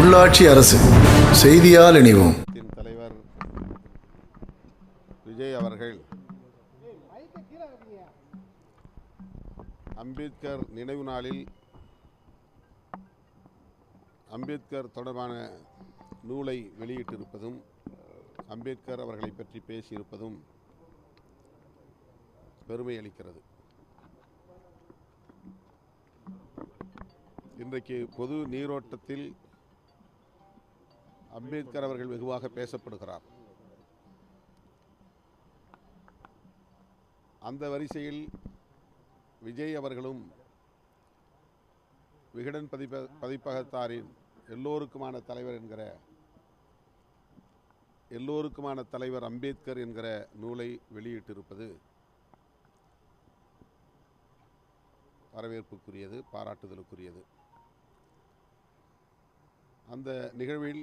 உள்ளாட்சி அரசு. செய்தியால் இணைவோம். தலைவர் விஜய் அவர்கள் அம்பேத்கர் நினைவு நாளில் அம்பேத்கர் தொடர்பான நூலை வெளியிட்டிருப்பதும் அம்பேத்கர் அவர்களை பற்றி பேசியிருப்பதும் பெருமை அளிக்கிறது. இன்றைக்கு பொது நீரோட்டத்தில் அம்பேத்கர் அவர்கள் வெகுவாக பேசப்படுகிறார். அந்த வரிசையில் விஜய் அவர்களும் விகடன் பதிப்ப பதிப்பகத்தாரின் எல்லோருக்குமான தலைவர் என்கிற எல்லோருக்குமான தலைவர் அம்பேத்கர் என்கிற நூலை வெளியிட்டிருப்பது வரவேற்புக்குரியது பாராட்டுதலுக்குரியது. அந்த நிகழ்வில்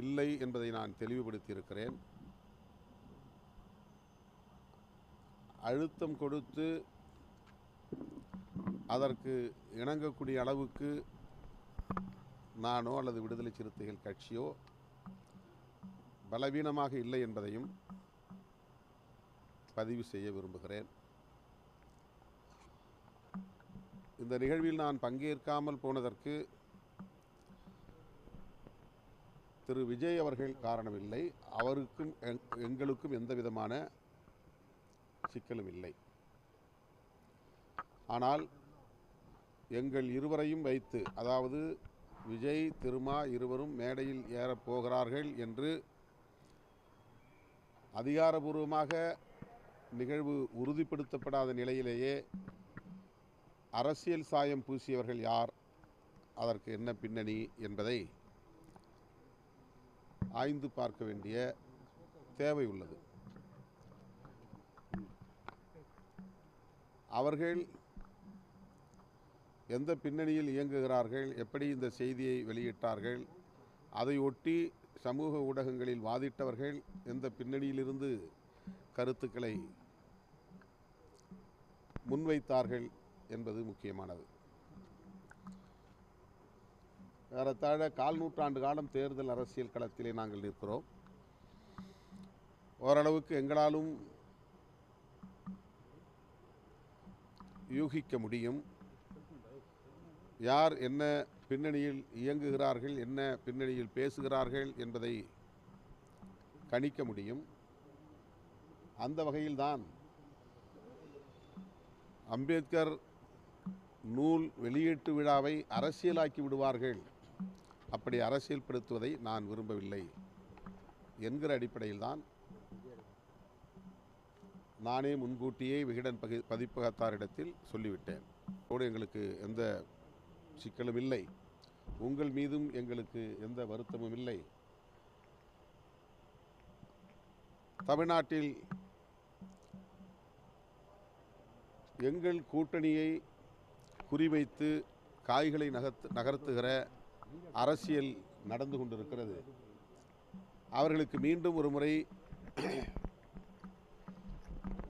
இல்லை என்பதை நான் தெளிவுபடுத்தியிருக்கிறேன். அழுத்தம் கொடுத்து அதற்கு இணங்கக்கூடிய அளவுக்கு நானோ அல்லது விடுதலை சிறுத்தைகள் கட்சியோ பலவீனமாக இல்லை என்பதையும் பதிவு செய்ய விரும்புகிறேன். இந்த நிகழ்வில் நான் பங்கேற்காமல் போனதற்கு திரு விஜய் அவர்கள் காரணமில்லை. அவருக்கும் எங்- எங்களுக்கும் எந்த விதமான சிக்கலும் இல்லை. ஆனால் எங்கள் இருவரையும் வைத்து அதாவது விஜய் திருமா இருவரும் மேடையில் ஏறப் போகிறார்கள் என்று அதிகாரபூர்வமாக நிகழ்வு உறுதிப்படுத்தப்படாத நிலையிலேயே அரசியல் சாயம் பூசியவர்கள் யார்? அதற்கு என்ன பின்னணி என்பதை ஆய்ந்து பார்க்க வேண்டிய தேவை உள்ளது. அவர்கள் எந்த பின்னணியில் இயங்குகிறார்கள் எப்படி இந்த செய்தியை வெளியிட்டார்கள் அதை ஒட்டி சமூக ஊடகங்களில் வாதிட்டவர்கள் எந்த பின்னணியிலிருந்து கருத்துக்களை முன்வைத்தார்கள் என்பது முக்கியமானது. ஏறத்தாழ கால் நூற்றாண்டு காலம் தேர்தல் அரசியல் களத்திலே நாங்கள் நிற்கிறோம். ஓரளவுக்கு எங்களாலும் யூகிக்க முடியும். யார் என்ன பின்னணியில் இயங்குகிறார்கள் என்ன பின்னணியில் பேசுகிறார்கள் என்பதை கணிக்க முடியும். அந்த வகையில்தான் அம்பேத்கர் நூல் வெளியீட்டு விழாவை அரசியலாக்கி விடுவார்கள் அப்படி அரசியல்படுத்துவதை நான் விரும்பவில்லை என்கிற அடிப்படையில் தான் நானே முன்கூட்டியே விகடன் பகி பதிப்பகத்தாரிடத்தில் சொல்லிவிட்டேன். அதோடு எங்களுக்கு எந்த சிக்கலும் இல்லை. உங்கள் மீதும் எங்களுக்கு எந்த வருத்தமும் இல்லை. தமிழ்நாட்டில் எங்கள் கூட்டணியை குறிவைத்து காய்களை நகர்த்து நகர்த்துகிற அரசியல் நடந்து கொண்டிருக்கிறது. அவர்களுக்கு மீண்டும் ஒரு முறை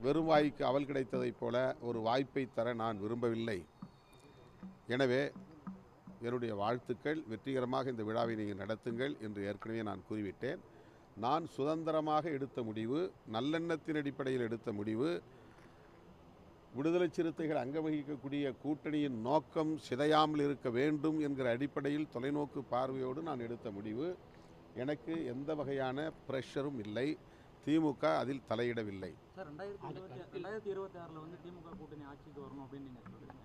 வெறும் வாய்க்கு அவல் கிடைத்ததைப் போல ஒரு வாய்ப்பை தர நான் விரும்பவில்லை. எனவே என்னுடைய வாழ்த்துக்கள். வெற்றிகரமாக இந்த விழாவை நீங்கள் நடத்துங்கள் என்று ஏற்கனவே நான் கூறிவிட்டேன். நான் சுதந்திரமாக எடுத்த முடிவு நல்லெண்ணத்தின் அடிப்படையில் எடுத்த முடிவு விடுதலை சிறுத்தைகள் அங்க வகிக்கக்கூடிய கூட்டணியின் நோக்கம் சிதையாமல் இருக்க வேண்டும் என்கிற அடிப்படையில் தொலைநோக்கு பார்வையோடு நான் எடுத்த முடிவு. எனக்கு எந்த வகையான ப்ரெஷரும் இல்லை. திமுக அதில் தலையிடவில்லை. சார் ரெண்டாயிரத்தி இருபத்தி ஆறில் வந்து திமுக கூட்டணி ஆட்சிக்கு வரணும் அப்படின்னு நீங்கள் சொல்கிறீங்க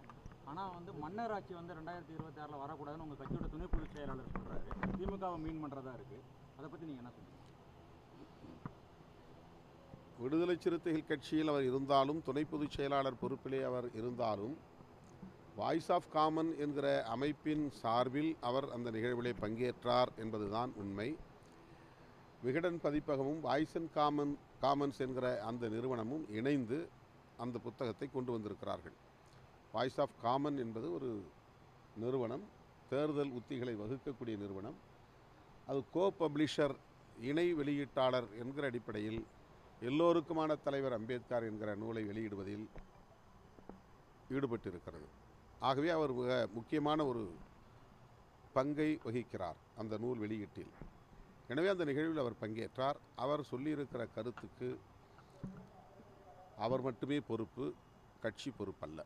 ஆனால் வந்து மன்னர் ஆட்சி வந்து ரெண்டாயிரத்தி இருபத்தி ஆறில் வரக்கூடாதுன்னு உங்கள் கட்சியோட துணை பொதுச் செயலாளர் சொல்கிறாரு திமுகவை மீன் பண்ணுறதா இருக்குது அதை பற்றி நீங்கள் என்ன சொல்லுங்கள் விடுதலை சிறுத்தைகள் கட்சியில் அவர் இருந்தாலும் துணை பொதுச் செயலாளர் பொறுப்பிலே அவர் இருந்தாலும் வாய்ஸ் ஆஃப் காமன் என்கிற அமைப்பின் சார்பில் அவர் அந்த நிகழ்விலே பங்கேற்றார் என்பதுதான் உண்மை. விகடன் பதிப்பகமும் வாய்ஸ் அண்ட் காமன் காமன்ஸ் என்கிற அந்த நிறுவனமும் இணைந்து அந்த புத்தகத்தை கொண்டு வந்திருக்கிறார்கள். வாய்ஸ் ஆஃப் காமன் என்பது ஒரு நிறுவனம் தேர்தல் உத்திகளை வகுக்கக்கூடிய நிறுவனம். அது கோ பப்ளிஷர் இணை வெளியீட்டாளர் என்கிற அடிப்படையில் எல்லோருக்குமான தலைவர் அம்பேத்கர் என்கிற நூலை வெளியிடுவதில் ஈடுபட்டிருக்கிறது. ஆகவே அவர் மிக முக்கியமான ஒரு பங்கை வகிக்கிறார் அந்த நூல் வெளியீட்டில். எனவே அந்த நிகழ்வில் அவர் பங்கேற்றார். அவர் சொல்லியிருக்கிற கருத்துக்கு அவர் மட்டுமே பொறுப்பு கட்சி பொறுப்பல்ல.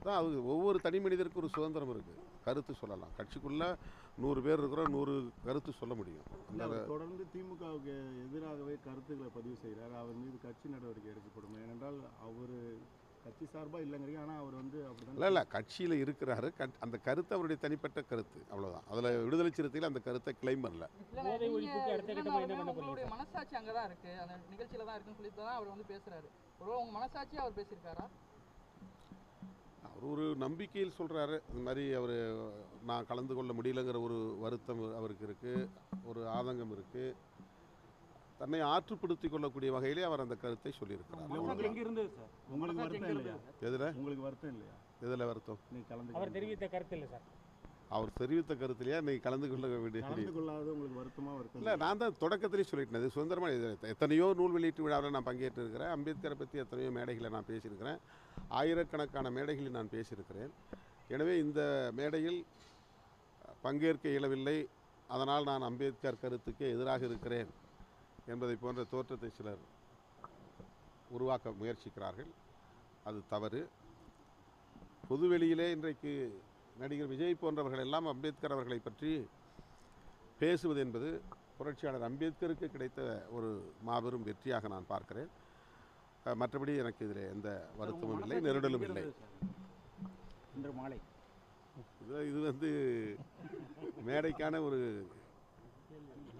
அதான் அது ஒவ்வொரு தனி மனிதருக்கும் ஒரு சுதந்திரம் இருக்குது கருத்து சொல்லலாம். கட்சிக்குள்ளே நூறு பேர் இருக்கிறோம் நூறு கருத்து சொல்ல முடியும். தொடர்ந்து திமுகவுக்கு எதிராகவே கருத்துக்களை பதிவு செய்கிறார் அவர் மீது கட்சி நடவடிக்கை எடுக்கப்படும். ஏனென்றால் அவர் கட்சி சார்பாக இல்லைங்கிறீங்க. ஆனால் அவர் வந்து இல்லை அப்படிதான் இல்லை கட்சியில் இருக்கிறாரு. கட் அந்த கருத்து அவருடைய தனிப்பட்ட கருத்து. அவ்வளோதான் அதில் விடுதலை சிறுத்தையில் அந்த கருத்தை கிளைம் பண்ணல. உங்களுடைய மனசாட்சி அங்கதான் இருக்கு. அந்த நிகழ்ச்சியில தான் இருக்குன்னு சொல்லிட்டு தான் அவர் வந்து பேசுறாரு. ஒருவேளை உங்க மனசாட்சி அவர் பேசியிருக்காரா? அவர் ஒரு நம்பிக்கையில் சொல்கிறாரு இந்த மாதிரி அவர் நான் கலந்து கொள்ள முடியலங்கிற ஒரு வருத்தம் அவருக்கு இருக்குது ஒரு ஆதங்கம் இருக்குது தன்னை ஆற்றுப்படுத்திக் கொள்ளக்கூடிய வகையிலே அவர் அந்த கருத்தை சொல்லியிருக்கிறார்? எதில்? உங்களுக்கு வருத்தம் இல்லையா? எதில் வருத்தம்? நீ கலந்து அவர் தெரிவித்த கருத்து இல்லை சார். அவர் தெரிவித்த கருத்திலேயே இன்னைக்கு கலந்து கொள்ள வேண்டிய கலந்து கொள்ளாத உங்களுக்கு வருத்தமா வருத்தம்? இல்லை நான் தான் தொடக்கத்திலே சொல்லிட்டேன். இது சுதந்திரமாக எத்தனையோ நூல் வெளியீட்டு விழாவில் நான் பங்கேற்று இருக்கிறேன் அம்பேத்கரை பற்றி எத்தனையோ மேடைகளை நான் பேசியிருக்கிறேன். ஆயிரக்கணக்கான மேடைகளில் நான் பேசியிருக்கிறேன். எனவே இந்த மேடையில் பங்கேற்க இயலவில்லை. அதனால் நான் அம்பேத்கர் கருத்துக்கு எதிராக இருக்கிறேன் என்பதை போன்ற தோற்றத்தை சிலர் உருவாக்க முயற்சிக்கிறார்கள். அது தவறு. பொதுவெளியிலே இன்றைக்கு நடிகர் விஜய் போன்றவர்கள் எல்லாம் அம்பேத்கர் அவர்களை பற்றி பேசுவது என்பது புரட்சியாளர் அம்பேத்கருக்கு கிடைத்த ஒரு மாபெரும் வெற்றியாக நான் பார்க்கிறேன். மற்றபடி எனக்கு இதில் எந்த வருத்தமும் இல்லை நெருடலும் இல்லை. இன்று மாலை. இது இது வந்து மேடைக்கான ஒரு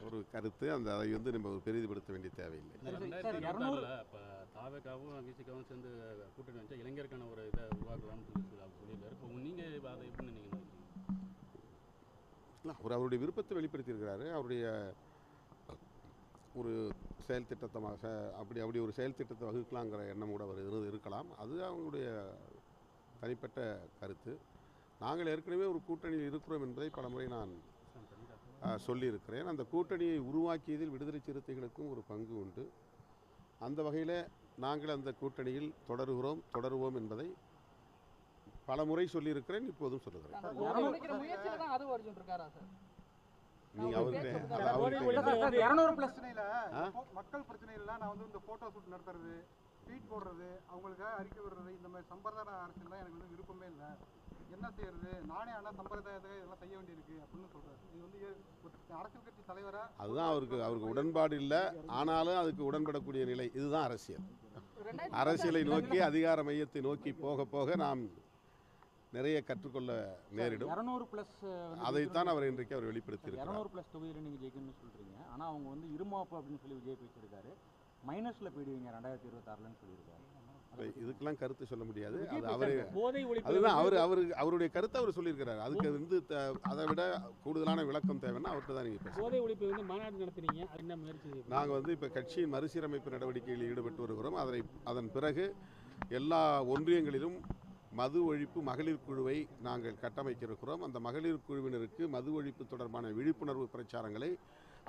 ஒரு கருத்து. அந்த அதை வந்து நம்ம பெரிதுபடுத்த வேண்டிய தேவையில்லை. தாவேக்காவும் விசிகாவும் சேர்ந்து கூட்டணி வச்சா இளைஞருக்கான ஒரு இதை உருவாக்கலாம்னு சொல்லி சொல்லி அவர் சொல்லியிருக்காரு. இப்போ நீங்கள் அதை எப்படி நினைக்கிறீங்க? அவர் அவருடைய விருப்பத்தை வெளிப்படுத்தியிருக்கிறாரு. அவருடைய ஒரு செயல் திட்டத்தமாக அப்படி அப்படி ஒரு செயல் திட்டத்தை வகுக்கலாங்கிற எண்ணம் கூட அவர் இருந்து இருக்கலாம். அது அவங்களுடைய தனிப்பட்ட கருத்து. நாங்கள் ஏற்கனவே ஒரு கூட்டணியில் இருக்கிறோம் என்பதை பலமுறை நான் சொல்லியிருக்கிறேன். அந்த கூட்டணியை உருவாக்கியதில் விடுதலை சிறுத்தைகளுக்கும் ஒரு பங்கு உண்டு. அந்த வகையில் நாங்கள் அந்த கூட்டணியில் தொடருகிறோம் தொடருவோம் என்பதை பல முறை சொல்லியிருக்கிறேன் இப்போதும் சொல்லுகிறேன். சார், சார், இரநூறு பிளஸ் பிரச்சனையில மக்கள் பிரச்சனையில நான் வந்து இந்த போட்டோ ஷூட் நடத்துறது ட்வீட் போடுறது அவங்களுக்காக அறிக்கை விடுறது இந்த மாதிரி சம்பிரதாய அரசியல் எனக்கு வந்து விருப்பமே இல்லை. என்ன செய்யறது? நானே ஆனால் சம்பிரதாயத்தை இதெல்லாம் செய்ய வேண்டியிருக்கு அப்படின்னு சொல்றாரு. இது வந்து அரசியல் கட்சி தலைவரா? அதுதான் அவருக்கு அவருக்கு உடன்பாடு இல்லை. ஆனாலும் அதுக்கு உடன்படக்கூடிய நிலை. இதுதான் அரசியல். அரசியலை நோக்கி அதிகார மையத்தை நோக்கி போக போக நாம் நிறைய கற்றுக்கொள்ள நேரிடும். இரநூறு பிளஸ் அதைத்தான் அவர் இன்றைக்கு அவர் வெளிப்படுத்தியிருக்கிறார். இரநூறு பிளஸ் தொகுதியில் நீங்கள் ஜெயிக்கணும்னு சொல்றீங்க. ஆனால் அவங்க வந்து இருமாப்பு அப்படின்னு சொல்லி விஜய் பேசியிருக்காரு மைனஸில் போயிடுவீங்க ரெண்டாயிரத்தி இருபத்தாறுலன்னு சொல்லியிருக்காரு. இதுக்கெல்லாம் கருத்து சொல்ல முடியாது. அது அவரு அதுதான் அவர் அவர் அவருடைய கருத்தை அவர் சொல்லியிருக்கிறார். அதுக்கு வந்து அதை விட கூடுதலான விளக்கம் தேவைன்னா அவர்கிட்ட தான் நீங்கள் போதை ஒழிப்பு வந்து மாநாடு நடத்துறீங்க. என்ன முயற்சி நாங்கள் வந்து இப்போ கட்சியின் மறுசீரமைப்பு நடவடிக்கையில் ஈடுபட்டு வருகிறோம். அதனை அதன் பிறகு எல்லா ஒன்றியங்களிலும் மது ஒழிப்பு மகளிர் குழுவை நாங்கள் கட்டமைக்கிருக்கிறோம் அந்த மகளிர் குழுவினருக்கு மது ஒழிப்பு தொடர்பான விழிப்புணர்வு பிரச்சாரங்களை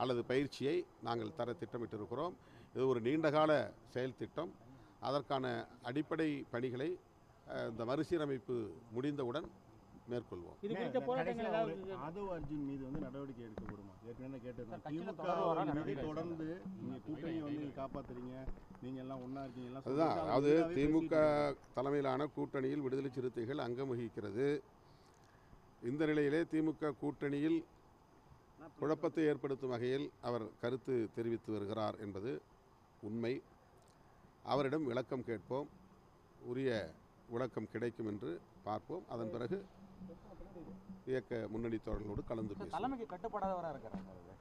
அல்லது பயிற்சியை நாங்கள் தர திட்டமிட்டிருக்கிறோம். இது ஒரு நீண்டகால செயல் திட்டம். அதற்கான அடிப்படை பணிகளை இந்த மறுசீரமைப்பு முடிந்தவுடன் மேற்கொள்வோம். இது குறித்த போராட்டங்கள் ஏதாவது ஆதவ் அர்ஜுன் மீது வந்து நடவடிக்கை எடுக்கப்படுமா? ஏற்கனவே கேட்டிருந்தேன். திமுக மீது தொடர்ந்து நீங்க கூட்டணியை வந்து காப்பாத்துறீங்க. நீங்க எல்லாம் ஒண்ணா இருக்கீங்க எல்லாம் அதுதான். அதாவது திமுக. தலைமையிலான கூட்டணியில் விடுதலை சிறுத்தைகள் அங்கம் வகிக்கிறது. இந்த நிலையிலே திமுக கூட்டணியில் குழப்பத்தை ஏற்படுத்தும் வகையில் அவர் கருத்து தெரிவித்து வருகிறார் என்பது உண்மை. அவரிடம் விளக்கம் கேட்போம். உரிய விளக்கம் கிடைக்கும் என்று பார்ப்போம். அதன் பிறகு இயக்க முன்னணி தோழர்களோடு கலந்து தலைமைக்கு கட்டுப்படாதவராக இருக்கிறாங்க